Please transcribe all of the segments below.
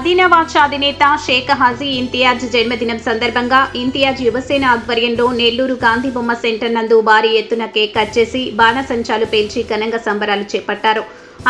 మదీనావాచ్ అధినేత షేక్ హజీ ఇంతియాజ్ జన్మదినం సందర్భంగా ఇంతియాజ్ యువసేన ఆధ్వర్యంలో నెల్లూరు గాంధీ బొమ్మ సెంటర్ నందు భారీ ఎత్తున కేక్ కట్ చేసి బాణసంచాలు పేల్చి ఘనంగా సంబరాలు చేపట్టారు.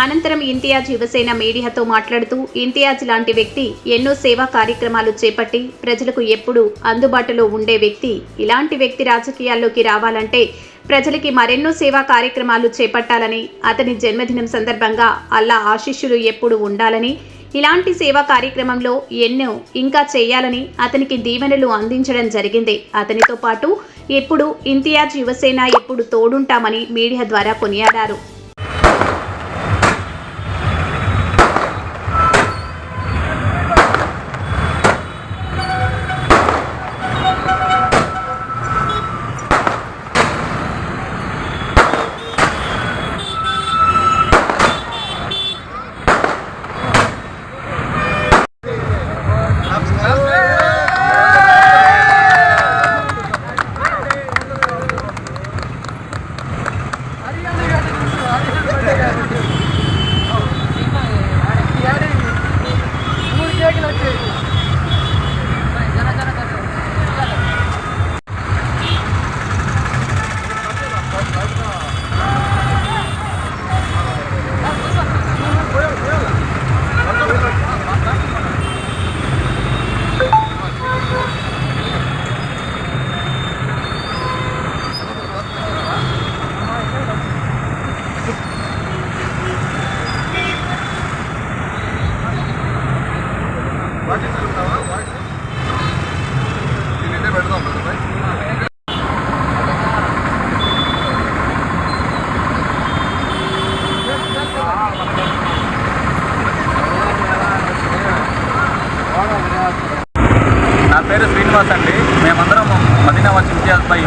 అనంతరం ఇంతియాజ్ యువసేన మీడియాతో మాట్లాడుతూ ఇంతియాజ్ లాంటి వ్యక్తి ఎన్నో సేవా కార్యక్రమాలు చేపట్టి ప్రజలకు ఎప్పుడూ అందుబాటులో ఉండే వ్యక్తి ఇలాంటి వ్యక్తి రాజకీయాల్లోకి రావాలంటే ప్రజలకి మరెన్నో సేవా కార్యక్రమాలు చేపట్టాలని అతని జన్మదినం సందర్భంగా అల్లా ఆశీస్సులు ఎప్పుడు ఉండాలని ఇలాంటి సేవా కార్యక్రమంలో ఎన్నో ఇంకా చేయాలని అతనికి దీవెనలు అందించడం జరిగింది. అతనితో పాటు ఎప్పుడు ఇంతియాజ్ యువసేన ఎప్పుడు తోడుంటామని మీడియా ద్వారా కొనియాడారు.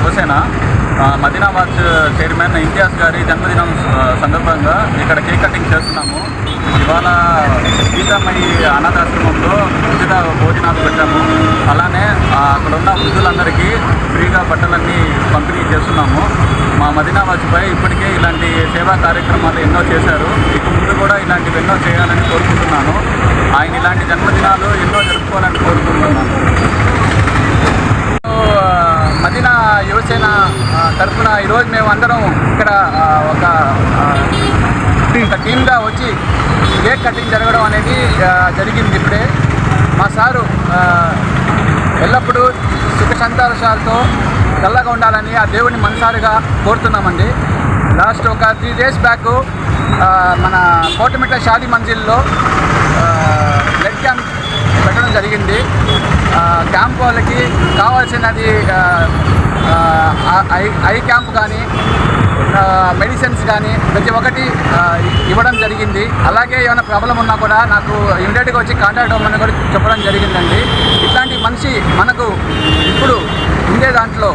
Shiv Sena Madina watch chairman Imtiaz garu జన్మదినం సందర్భంగా ఇక్కడ కేక్ కటింగ్ చేస్తున్నాము. ఇవాళ సీతామణి అనాథాశ్రమంలో ఉచిత భోజనాలు పెట్టాము. అలానే అక్కడ ఉన్న వృద్ధులందరికీ ఫ్రీగా బట్టలన్నీ పంపిణీ చేస్తున్నాము. మా మదీనావాచ్పై ఇప్పటికే ఇలాంటి సేవా కార్యక్రమాలు ఎన్నో చేశారు. ఇక ముందు కూడా ఇలాంటివి ఎన్నో చేయాలని కోరుకుంటున్నాను. ఆయన ఇలాంటి జన్మదినాలు ఎన్నో జరుపుకోవాలని కోరుకుంటున్నాను ఆ, మదీనా యువసేన ఆ, తరఫున ఈరోజు మేము అందరం ఇక్కడ ఒక ఒక టీమ్గా వచ్చి కేక్ కటింగ్ జరగడం అనేది జరిగింది ఇప్పుడే. మా సారు ఎల్లప్పుడూ సుఖ సంతోషాలతో చల్లగా ఉండాలని ఆ దేవుని మనసారిగా కోరుతున్నామండి. లాస్ట్ ఒక త్రీ డేస్ బ్యాక్ మన కోటమిట్ల షాది మంజిల్లో బ్లడ్ క్యాంప్ పెట్టడం జరిగింది. క్యాంప్ వాళ్ళకి కావాల్సినది ఐ ఐ క్యాంప్ కానీ మెడిసిన్స్ కానీ ప్రతి ఒక్కటి ఇవ్వడం జరిగింది. అలాగే ఏమైనా ప్రాబ్లం ఉన్నా కూడా నాకు ఇమీడియట్గా వచ్చి కాంటాక్ట్ అవ్వమని కూడా చెప్పడం జరిగిందండి. ఇట్లాంటి మనిషి మనకు ఇప్పుడు ఉండే దాంట్లో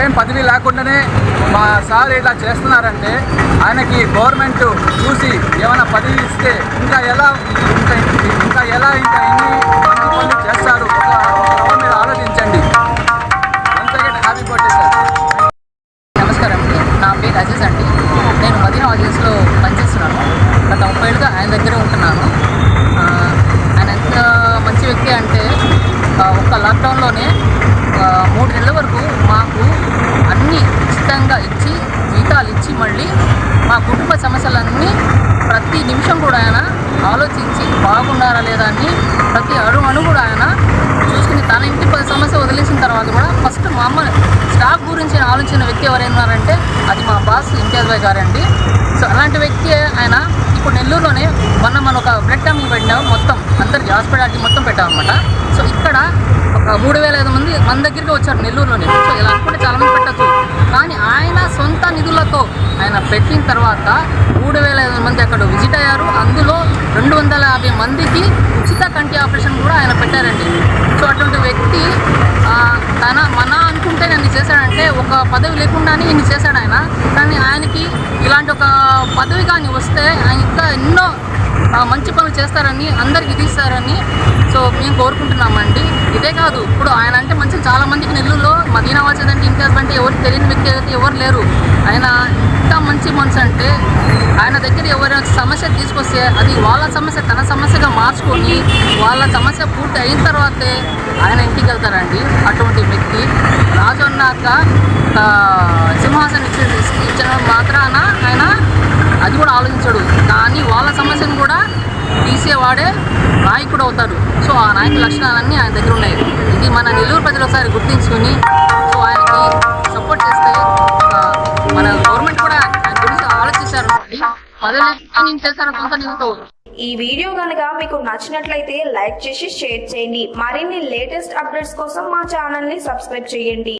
ఏం పదవి లేకుండానే మా సార్ ఇలా చేస్తున్నారంటే ఆయనకి గవర్నమెంట్ చూసి ఏమైనా పదవి ఇస్తే ఇంకా ఎలా ఇంకా ఇంకా ఎలా ఇంకా ఎన్ని లాక్డౌన్లోనే మూడు నెలల వరకు మాకు అన్నీ ఉచితంగా ఇచ్చి జీతాలు ఇచ్చి మళ్ళీ మా కుటుంబ సమస్యలన్నీ ప్రతి నిమిషం కూడా ఆయన ఆలోచించి బాగున్నారా లేదా అని ప్రతి అడుగు అణు కూడా ఆయన చూసుకుని తన ఇంటి పది సమస్య వదిలేసిన తర్వాత కూడా ఫస్ట్ మా అమ్మ స్టాఫ్ గురించి ఆలోచించిన వ్యక్తి ఎవరైనారంటే అది మా బాస్ ఇంతియాజ్ భాయ్ గారండి. సో అలాంటి వ్యక్తి ఆయన ఇప్పుడు నెల్లూరులోనే మొన్న మనం ఒక బ్లడ్ క్యాంపింగ్ పెట్టినాం మొత్తం అందరికి హాస్పిటాలిటీ మొత్తం పెట్టామన్నమాట. సో ఇక్కడ మూడు వేల ఐదు మంది మన దగ్గరికి వచ్చారు నెల్లూరులోనే. సో ఇలా అనుకుంటే చాలా మంది పెట్టచ్చు. కానీ ఆయన సొంత నిధులతో ఆయన పెట్టిన తర్వాత మూడు వేల ఐదు మంది అక్కడ విజిట్ అయ్యారు. అందులో రెండు వందల యాభై మందికి ఉచిత కంటి ఆపరేషన్ కూడా ఆయన పెట్టారండి. సో అటువంటి వ్యక్తి తన మన అనుకుంటే నన్ను చేశాడంటే ఒక పదవి లేకుండానే ఇన్ని చేశాడు ఆయన. కానీ ఆయనకి ఇలాంటి ఒక పదవి కానీ వస్తే ఆయన మంచి పనులు చేస్తారని అందరికి తీస్తారని సో మేము కోరుకుంటున్నామండి. ఇదే కాదు ఇప్పుడు ఆయన అంటే మంచి చాలా మందికి నెల్లూరులో మదీనా వాచద్ అంటే ఇంతియాజ్ అంటే ఎవరు తెలియని వ్యక్తి అయితే ఎవరు లేరు. ఆయన ఎంత మంచి మనిషి అంటే ఆయన దగ్గర ఎవరైనా సమస్య తీసుకొస్తే అది వాళ్ళ సమస్య తన సమస్యగా మార్చుకొని వాళ్ళ సమస్య పూర్తి అయిన తర్వాతే ఆయన ఇంటికి వెళ్తారండి అటువంటి వ్యక్తి రాజు అన్నాక ఆ, సింహాసనం ఇచ్చి ఇచ్చిన మాత్రాన ఆయన అది కూడా ఆలోచించడు కానీ వాళ్ళ సమస్యను కూడా వాడే నాయకుడు అవుతారు సో ఆ నాయక లక్షణాలన్నీ ఆయన దగ్గర ఉన్నాయి. ఇది మన నెల్లూరు ప్రజలు ఒకసారి గుర్తించుకొని సో ఆయనకి సపోర్ట్ చేస్తే మన గవర్నమెంట్ కూడా ఆయన గురించి ఆలోచించారు నేను చేశాను కొంత ఈ వీడియో కనుక మీకు నచ్చినట్లయితే లైక్ చేసి షేర్ చేయండి. మరిన్ని లేటెస్ట్ అప్డేట్స్ కోసం మా ఛానల్ని సబ్స్క్రైబ్ చేయండి.